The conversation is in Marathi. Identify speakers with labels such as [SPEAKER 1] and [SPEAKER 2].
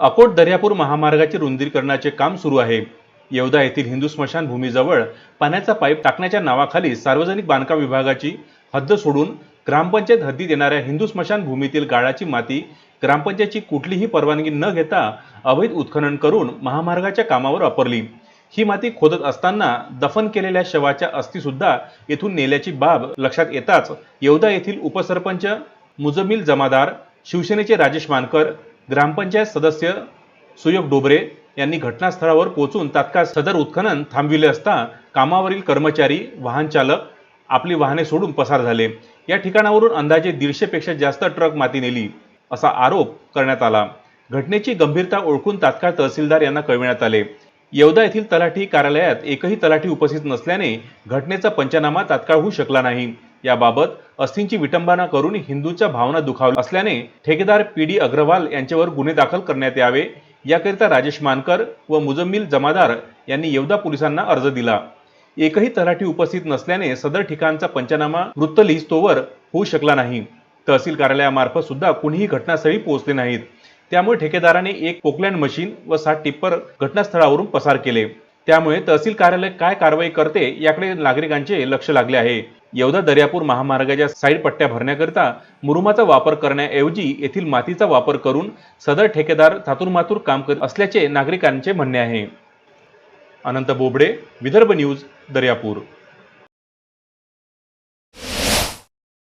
[SPEAKER 1] अकोट दर्यापूर महामार्गाचे रुंदीकरणाचे काम सुरू आहे. येवदा येथील हिंदू स्मशानभूमीजवळ पाण्याचा पाईप टाकण्याच्या नावाखाली सार्वजनिक बांधकाम विभागाची हद्द सोडून ग्रामपंचायत हद्दीत येणाऱ्या हिंदू स्मशानभूमीतील गाळाची माती ग्रामपंचायतची कुठलीही परवानगी न घेता अवैध उत्खनन करून महामार्गाच्या कामावर वापरली. ही माती खोदत असताना दफन केलेल्या शवाच्या अस्थीसुद्धा येथून नेल्याची बाब लक्षात येताच येवदा येथील उपसरपंच मुजमिल जमादार शिवसेनेचे राजेश मानकर ग्रामपंचायत सदस्य सुयोग डोबरे यांनी घटनास्थळावर पोहोचून तात्काळ सदर उत्खनन थांबविले असता कामावरील कर्मचारी वाहन चालक आपली वाहने सोडून पसार झाले. या ठिकाणावरून अंदाजे दीडशेपेक्षा जास्त ट्रक माती नेली असा आरोप करण्यात आला. घटनेची गंभीरता ओळखून तात्काळ तहसीलदार यांना कळविण्यात आले. येवदा येथील तलाठी कार्यालयात एकही तलाठी उपस्थित नसल्याने घटनेचा पंचनामा तात्काळ होऊ शकला नाही. याबाबत अस्थींची विटंबना करून हिंदूंच्या भावना दुखावल्या असल्याने ठेकेदार पी डी अग्रवाल यांच्यावर गुन्हे दाखल करण्यात यावे. याकरिता राजेश मानकर व मुजम्मिल जमादार यांनी येवदा पोलिसांना अर्ज दिला. एकही तलाठी उपस्थित नसल्याने सदर ठिकाणचा पंचनामा वृत्तलिहिस्तोवर होऊ शकला नाही. तहसील कार्यालयामार्फत सुद्धा कुणीही घटनास्थळी पोहोचले नाहीत. त्यामुळे ठेकेदाराने एक पोकलँड मशीन व सात टिप्पर घटनास्थळावरून पसार केले. त्यामुळे तहसील कार्यालय काय कारवाई करते याकडे नागरिकांचे लक्ष लागले आहे. येवदा दर्यापूर महामार्गाच्या साईड पट्ट्या भरण्याकरिता मुरुमाचा वापर करण्याऐवजी येथील मातीचा वापर करून सदर ठेकेदार थातुरमातूर काम करत असल्याचे नागरिकांचे म्हणणे आहे. अनंत बोबडे विदर्भ न्यूज दर्यापूर.